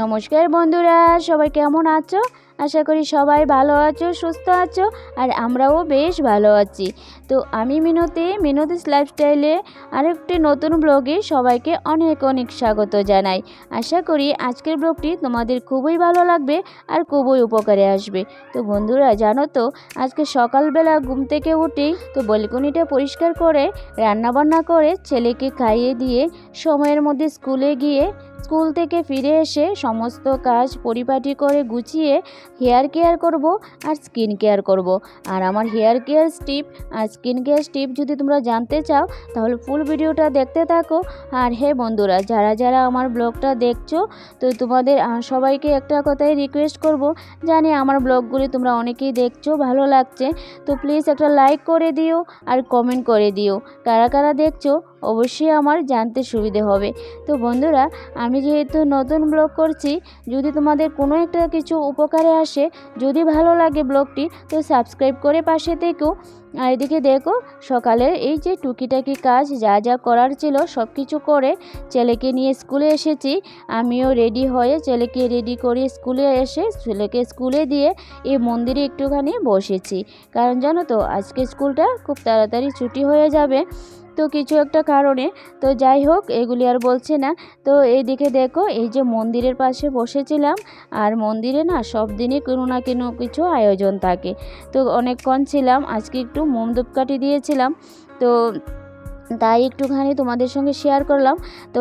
নমস্কার বন্ধুরা, সবাই কেমন আছো? আশা করি সবাই ভালো আছো, সুস্থ আছো, আর আমরাও বেশ ভালো আছি। তো আমি মিনতি, মিনতিস লাইফস্টাইলে আরেকটি নতুন ব্লগে সবাইকে অনেক অনেক স্বাগত জানাই। আশা করি আজকের ব্লগটি তোমাদের খুবই ভালো লাগবে আর খুবই উপকারে আসবে। তো বন্ধুরা, জানো তো, আজকে সকালবেলা ঘুম থেকে উঠেই তো বলকনিটা পরিষ্কার করে, রান্নাবান্না করে ছেলেকে খাইয়ে দিয়ে সময়ের মধ্যে স্কুলে গিয়ে স্কুল থেকে ফিরে এসে সমস্ত কাজ পরিপাটি করে গুছিয়ে হেয়ার কেয়ার করব আর স্কিন কেয়ার করব। আর আমার হেয়ার কেয়ার স্টিপ আর স্কিন কেয়ার স্টিপ যদি তোমরা জানতে চাও, তাহলে ফুল ভিডিওটা দেখতে থাকো। আর হে বন্ধুরা, যারা যারা আমার ব্লগটা দেখছ, তো তোমাদের সবাইকে একটা কথাই রিকোয়েস্ট করব। জানি আমার ব্লগগুলি তোমরা অনেকেই দেখছ, ভালো লাগছে। তো প্লিজ একটা লাইক করে দিও আর কমেন্ট করে দিও। কারা কারা দেখছ অবশ্যই আমার জানতে সুবিধে হবে। তো বন্ধুরা, আমি যেহেতু নতুন ব্লগ করছি, যদি তোমাদের কোনো একটা কিছু উপকারে আসে, যদি ভালো লাগে ব্লগটি, তো সাবস্ক্রাইব করে পাশে থেকো। আর এদিকে দেখো, সকালের এই যে টুকিটাকি কাজ, যা যা করার ছিল সব কিছু করে ছেলেকে নিয়ে স্কুলে এসেছি। আমিও রেডি হয়ে ছেলেকে রেডি করে স্কুলে এসে, ছেলেকে স্কুলে দিয়ে এই মন্দিরে একটুখানি বসেছি। কারণ জানো তো, আজকে স্কুলটা খুব তাড়াতাড়ি ছুটি হয়ে যাবে। তো কিছু একটা কারণে, তো যাই হোক, এগুলি আর বলছে না। তো এইদিকে দেখো, এই যে মন্দিরের পাশে বসেছিলাম, আর মন্দিরে না সব দিনই কোনো না কোনো কিছু আয়োজন থাকে। তো অনেকক্ষণ ছিলাম, আজকে একটু মোম ধূপকাঠি দিয়েছিলাম। তো তাই একটুখানি তোমাদের সঙ্গে শেয়ার করলাম। তো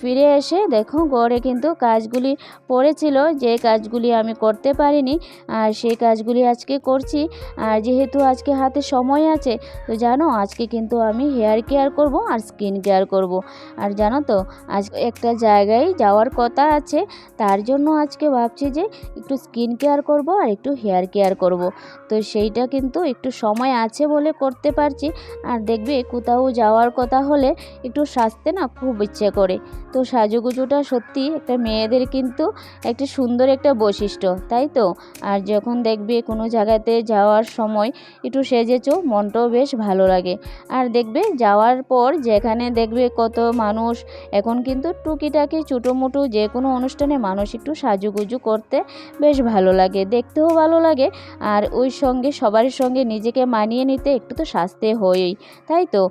ফিরে এসে দেখো গড়ে কিন্তু কাজগুলি পড়েছিল। যে কাজগুলি আমি করতে পারিনি, আর সেই কাজগুলি আজকে করছি। আর যেহেতু আজকে হাতে সময় আছে, তো জানো আজকে কিন্তু আমি হেয়ার কেয়ার করব আর স্কিন কেয়ার করব। আর জানো তো, আজ একটা জায়গায় যাওয়ার কথা আছে, তার জন্য আজকে ভাবছি যে একটু স্কিন কেয়ার করব আর একটু হেয়ার কেয়ার করব। তো সেইটা কিন্তু একটু সময় আছে বলে করতে পারছি। আর দেখবে কোথাও যাওয়ার কথা হলে একটু সাজতে না খুব ইচ্ছে করে। তো সাজুগুজুটা সত্যি একটা মেয়েদের কিন্তু একটা সুন্দর একটা বৈশিষ্ট্য, তাই তো? আর যখন দেখবে কোনো জায়গাতে যাওয়ার সময় একটু সেজেছো, মনটাও বেশ ভালো লাগে। আর দেখবে যাওয়ার পর যেখানে দেখবে কত মানুষ, এখন কিন্তু টুকিটাকি ছোটোমোটো যে কোনো অনুষ্ঠানে মানুষ একটু সাজুগুজু করতে বেশ ভালো লাগে, দেখতেও ভালো লাগে। আর ওই সঙ্গে সবার সঙ্গে নিজেকে মানিয়ে নিতে একটু তো সাজতে হয়ই, তাই তো?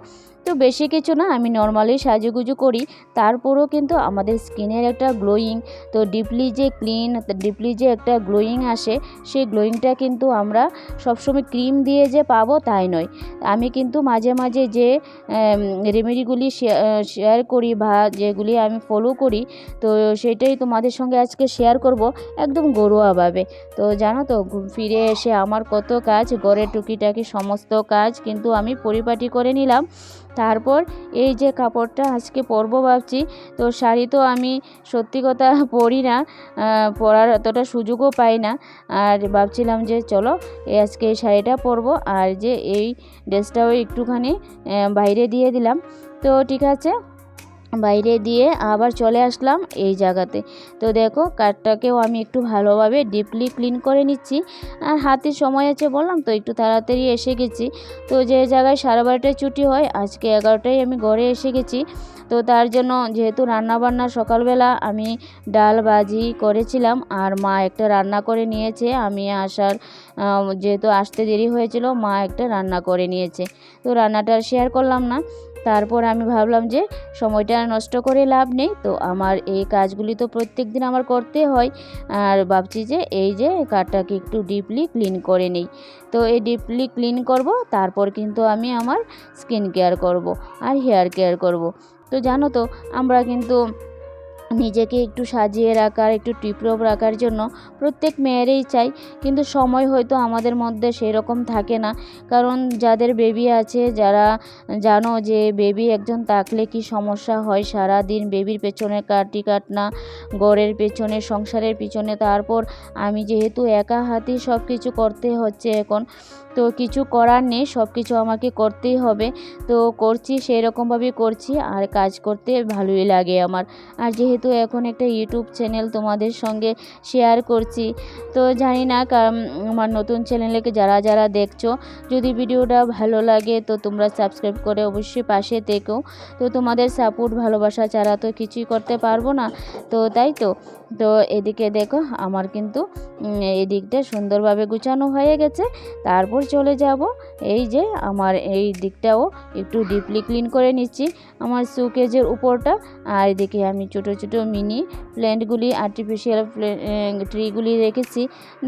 তো বেশি কিছু না, আমি নর্মালি সাজুগুজু করি। তারপরেও কিন্তু আমাদের স্কিনের একটা গ্লোয়িং তো ডিপলি যে ক্লিন ডিপলি যে একটা গ্লোয়িং আসে, সেই গ্লোয়িংটা কিন্তু আমরা সবসময় ক্রিম দিয়ে যে পাবো তাই নয়। আমি কিন্তু মাঝে মাঝে যে রেমেডিগুলি শেয়ার করি বা যেগুলি আমি ফলো করি, তো সেটাই তোমাদের সঙ্গে আজকে শেয়ার করব একদম গরুয়াভাবে তো জানো তো ফিরে এসে আমার কত কাজ, ঘরের টুকিটাকি সমস্ত কাজ কিন্তু আমি পরিপাটি করে নিলাম। তারপর এই যে কাপড়টা আজকে পরবো ভাবছি, তো শাড়ি তো আমি সত্যি কথা পরি না পরার অতটা সুযোগও পাই না। আর ভাবছিলাম যে চলো এই আজকে এই শাড়িটা পরবো, আর যে এই ড্রেসটাও একটুখানি বাইরে দিয়ে দিলাম। তো ঠিক আছে বাইরে দিয়ে আবার চলে আসলাম এই জায়গাতে। তো দেখো, কাঠটাকেও আমি একটু ভালোভাবে ডিপলি ক্লিন করে নিচ্ছি। আর হাতে সময় আছে বললাম তো, একটু তাড়াতাড়ি এসে গেছি। তো যে জায়গায় সাড়ে বারোটায় ছুটি হয়, আজকে এগারোটায় আমি ঘরে এসে গেছি। তো তার জন্য যেহেতু রান্নাবান্না সকালবেলা আমি ডাল ভাজি করেছিলাম, আর মা একটা রান্না করে নিয়েছে, আমি আসার যেহেতু আসতে দেরি হয়েছিল, মা একটা রান্না করে নিয়েছে। তো রান্নাটা শেয়ার করলাম না। তারপর আমি ভাবলাম যে সময়টা নষ্ট করে লাভ নেই, তো আমার এই কাজগুলি তো প্রত্যেক দিন আমার করতে হয়। আর ভাবছি যে এই যে কাঠটাকে একটু ডিপলি ক্লিন করে নিই। তো এই ডিপলি ক্লিন করব, তারপর কিন্তু আমি আমার স্কিন কেয়ার করব আর হেয়ার কেয়ার করব। তো জানো তো, আমরা কিন্তু নিজেকে একটু সাজিয়ে রাখার, একটু টিপটপ রাখার জন্য প্রত্যেক মেয়েরই চাই। কিন্তু সময় হয়তো আমাদের মধ্যে সেই রকম থাকে না। কারণ যাদের বেবি আছে, যারা জানো যে বেবি একজন থাকলে কি সমস্যা হয়? সারা দিন বেবির পেছনে কাটি কাটনা গড়ের পেছনে, সংসারের পিছনে। তারপর আমি যেহেতু একা হাতেই সব কিছু করতে হচ্ছে এখন, তো কিছু করার নেই সব কিছু আমাকে করতেই হবে। তো করছি সেই রকমভাবেই করছি। আর কাজ করতে ভালোই লাগে আমার। আর যেহেতু যেহেতু এখন একটা ইউটিউব চ্যানেল তোমাদের সঙ্গে শেয়ার করছি, তো জানি না আমার নতুন চ্যানেলকে যারা যারা দেখছ, যদি ভিডিওটা ভালো লাগে তো তোমরা সাবস্ক্রাইব করে অবশ্যই পাশে থেকো। তো তোমাদের সাপোর্ট ভালোবাসা ছাড়া তো কিছুই করতে পারব না, তো তাই তো। তো এদিকে দেখো, আমার কিন্তু এদিকটা সুন্দরভাবে গুছানো হয়ে গেছে। তারপর চলে যাব, এই যে আমার এই দিকটাও একটু ডিপলি ক্লিন করে নিচ্ছি, আমার সুকেজের উপরটা। আর এদিকে আমি ছোটো ছোটো মিনি প্ল্যান্টগুলি আর্টিফিশিয়াল ট্রিগুলি রেখেছি,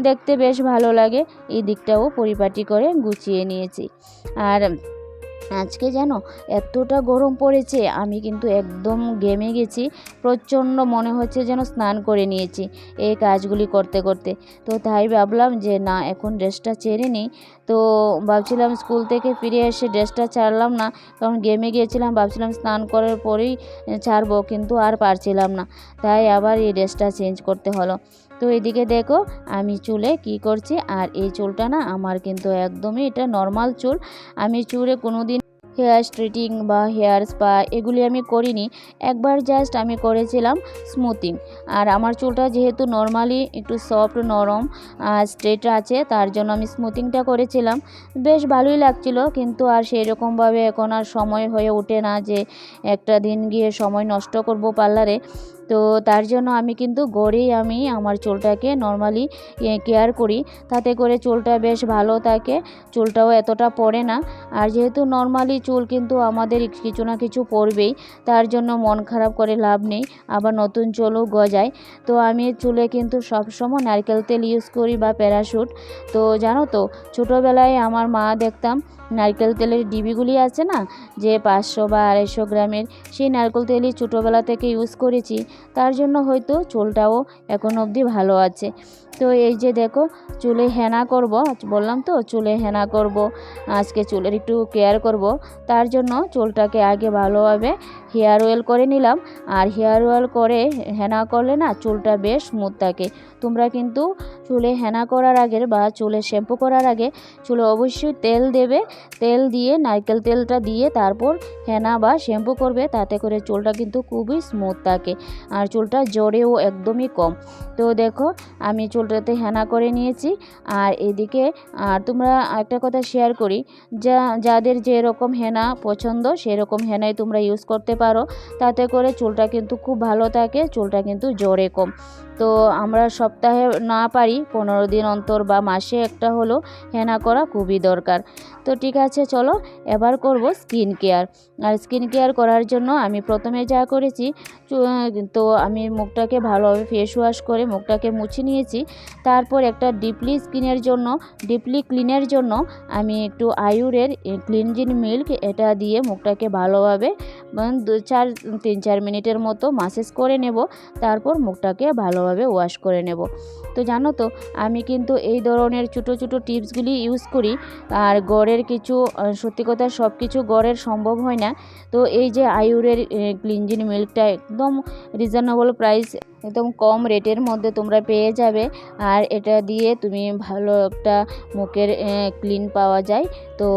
দেখতে বেশ ভালো লাগে। এই দিকটাও পরিপাটি করে গুছিয়ে নিয়েছি। আর আজকে জানো এতটা গরম পড়েছে, আমি কিন্তু একদম গেমে গেছি, প্রচণ্ড মনে হচ্ছে যেন স্নান করে নিয়েছি এই কাজগুলি করতে করতে। তো তাই ভাবলাম যে না, এখন ড্রেসটা ছেড়ে নিই। তো ভাবছিলাম স্কুল থেকে ফিরে এসে ড্রেসটা ছাড়লাম না, কারণ গেমে গিয়েছিলাম, ভাবছিলাম স্নান করার পরেই ছাড়বো, কিন্তু আর পারছিলাম না। তাই আবার এই ড্রেসটা চেঞ্জ করতে হলো। তো এদিকে দেখো, আমি চুলে কি করছি? আর এই চুলটা না আমার কিন্তু একদমই এটা নর্মাল চুল। আমি চুলে কোনো দিন হেয়ার স্ট্রেটিং বা হেয়ার স্পা এগুলি আমি করিনি। একবার জাস্ট আমি করেছিলাম স্মুথিং আর আমার চুলটা যেহেতু নর্মালি একটু সফট নরম স্ট্রেট আছে, তার জন্য আমি স্মুথিংটা করেছিলাম। বেশ ভালোই লাগছিল, কিন্তু আর সেই রকমভাবে এখন আর সময় হয়ে ওঠে না যে একটা দিন গিয়ে সময় নষ্ট করব পার্লারে। তো তার জন্য আমি কিন্তু গড়েই আমি আমার চুলটাকে নর্মালি কেয়ার করি। তাতে করে চুলটা বেশ ভালো থাকে, চুলটাও এতটা পড়ে না। আর যেহেতু নর্মালি চুল কিন্তু আমাদের কিছু না কিছু পড়বেই তার জন্য মন খারাপ করে লাভ নেই, আবার নতুন চুলও গজায়। তো আমি চুলে কিন্তু সবসময় নারকেল তেল ইউজ করি বা প্যারাশুট তো জানো তো, ছোটোবেলায় আমার মা দেখতাম, নারকেল তেলের ডিবিগুলি আছে না, যে পাঁচশো বা আড়াইশো গ্রামের, সেই নারকেল তেলই ছোটোবেলা থেকে ইউজ করেছি। তার জন্য হয়তো চুলটাও এখন অবধি ভালো আছে। তো এই যে দেখো, চুলে হেনা করব, বললাম তো চুলে হেনা করব, আজকে চুলের একটু কেয়ার করব, তার জন্য চুলটাকে আগে ভালোভাবে হেয়ার অয়েল করে নিলাম। আর হেয়ার অয়েল করে হেনা করলে না চুলটা বেশ স্মুথ থাকে। তোমরা কিন্তু চুলে হেনা করার আগে বা চুলে শ্যাম্পু করার আগে চুলে অবশ্যই তেল দেবে। তেল দিয়ে, নারকেল তেলটা দিয়ে তারপর হেনা বা শ্যাম্পু করবে। তাতে করে চুলটা কিন্তু খুবই স্মুথ থাকে আর চুলটা জড়েও একদমই কম। তো দেখো, আমি চুলটাতে হেনা করে নিয়েছি। আর এদিকে, আর তোমরা একটা কথা শেয়ার করি। যা, যাদের যেরকম হেনা পছন্দ, সেরকম হেনাই তোমরা ইউজ করতে পারো। তাতে করে চুলটা কিন্তু খুব ভালো থাকে, চুলটা কিন্তু জড়ে কম। তো আমরা সপ্তাহে না পারি, পনেরো দিন অন্তর বা মাসে একটা হলো হেনা করা খুবই দরকার। তো ঠিক আছে, চলো এবার করব স্কিন কেয়ার আর স্কিন কেয়ার করার জন্য আমি প্রথমে যা করেছি তো আমি মুখটাকে ভালোভাবে ফেস ওয়াশ করে মুখটাকে মুছে নিয়েছি। তারপর একটা ডিপলি স্কিনের জন্য ডিপলি ক্লিনের জন্য আমি একটু আয়ুরের ক্লিনজিং মিল্ক এটা দিয়ে মুখটাকে ভালোভাবে দু চার তিন চার মিনিটের মতো মাসেজ করে নেব। তারপর মুখটাকে ভালোভাবে ওয়াশ করে নেব। তো জানো তো, আমি কিন্তু এই ধরনের ছোটো ছোটো টিপসগুলি ইউজ করি। আর গড়ের কিছু সত্যি কথা সব কিছু গড়ের সম্ভব হয় না। তো এই যে আয়ুরের ক্লিনজিন মিল্কটা একদম রিজনেবল প্রাইস একদম কম রেটের মধ্যে তোমরা পেয়ে যাবে। আর এটা দিয়ে তুমি ভালো একটা মুখের ক্লিন পাওয়া যায়। তো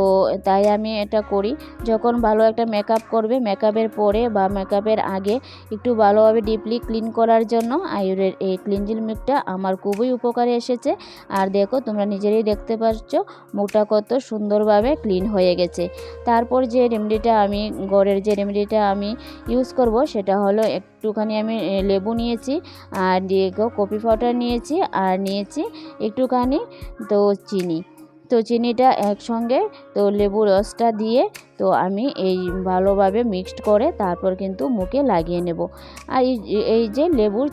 তাই আমি এটা করি। যখন ভালো একটা মেকআপ করবে মেকআপের পরে বা মেকআপের আগে একটু ভালোভাবে ডিপলি ক্লিন করার জন্য আয়ুরের এই ক্লিনজিল মিল্কটা আমার খুবই উপকারে এসেছে। আর দেখো, তোমরা নিজেরাই দেখতে পাচ্ছ মুখটা কত সুন্দরভাবে ক্লিন হয়ে গেছে। তারপর যে রেমেডিটা আমি, গড়ের যে রেমেডিটা আমি ইউজ করব, সেটা হলো একটুখানি আমি লেবু নিয়েছি, আর দিয়ে কপি পাউডার নিয়েছি, আর নিয়েছি একটুখানি তো চিনি। তো চিনিটা একসঙ্গে, তো লেবু রসটা দিয়ে, তো আমি এই ভালোভাবে মিক্সড করে তারপর কিন্তু মুখে লাগিয়ে নেব। আর এই যে লেবুর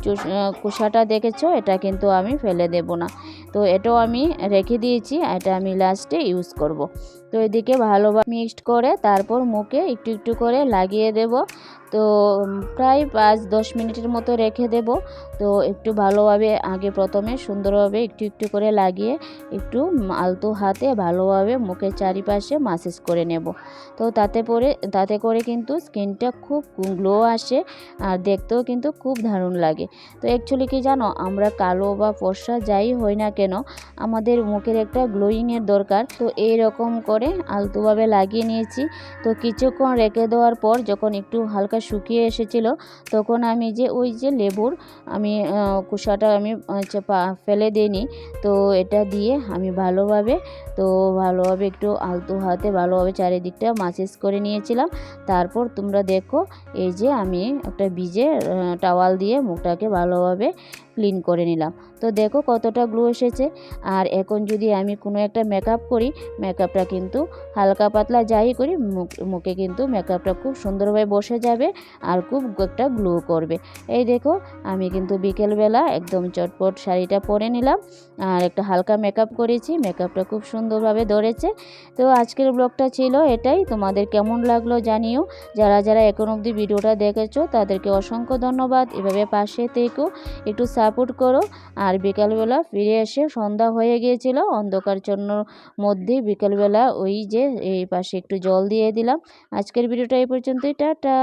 দেখেছ দেখেছ, এটা কিন্তু আমি ফেলে দেব না। তো এটাও আমি রেখে দিয়েছি এটা আমি লাস্টে ইউজ করব। তো এদিকে ভালোভাবে মিক্সড করে তারপর মুখে একটু একটু করে লাগিয়ে দেব। তো প্রায় পাঁচ দশ মিনিটের মতো রেখে দেব। তো একটু ভালোভাবে আগে প্রথমে সুন্দরভাবে একটু একটু করে লাগিয়ে একটু আলতো হাতে ভালোভাবে মুখের চারিপাশে মাসেজ করে নেব। তো তাতে পরে, তাতে করে কিন্তু স্কিনটা খুব গ্লো আসে, আর দেখতেও কিন্তু খুব দারুণ লাগে। তো অ্যাকচুয়ালি কি জানো, আমরা কালো বা ফর্সা যাই হই না কেন? আমাদের মুখের একটা গ্লোয়িংয়ের দরকার। তো এই রকম করে আলতোভাবে লাগিয়ে নিয়েছি। তো কিছুক্ষণ রেখে দেওয়ার পর যখন একটু হালকা শুকিয়ে এসেছিল, তখন আমি যে ওই যে লেবুর আমি খোসাটা আমি ফেলে দিইনি। তো এটা দিয়ে আমি ভালোভাবে, তো ভালোভাবে একটু আলতু হাতে ভালোভাবে চারিদিকটা মাসেজ করে নিয়েছিলাম। তারপর তোমরা দেখো, এই যে আমি একটা ভিজে টাওয়াল দিয়ে মুখটাকে ভালোভাবে ক্লিন করে নিলাম। তো দেখো কতটা গ্লো এসেছে। আর এখন যদি আমি কোনো একটা মেকআপ করি মেকআপটা কিন্তু হালকা পাতলা যাই করি, মুখ কিন্তু মেকআপটা খুব সুন্দরভাবে বসে যাবে আর খুব একটা গ্লো করবে। এই দেখো আমি কিন্তু বিকেলবেলা একদম চটপট শাড়িটা পরে নিলাম। আর একটা হালকা মেকআপ করেছি মেকআপটা খুব সুন্দরভাবে ধরেছে। তো আজকের ব্লগটা ছিল এটাই। তোমাদের কেমন লাগল জানিও। যারা যারা এখন অবধি ভিডিওটা দেখেছ, তাদেরকে অসংখ্য ধন্যবাদ। এভাবে পাশে থেকেও একটু সাপোর্ট করো। আর বিকালবেলা ফিরে এসে সন্ধ্যা হয়ে গিয়েছিল, অন্ধকার জন্য মধ্যে বিকালবেলা ওই যে এই পাশে একটু জল দিয়ে দিলাম। আজকের ভিডিওটা এই পর্যন্তই, টাটা!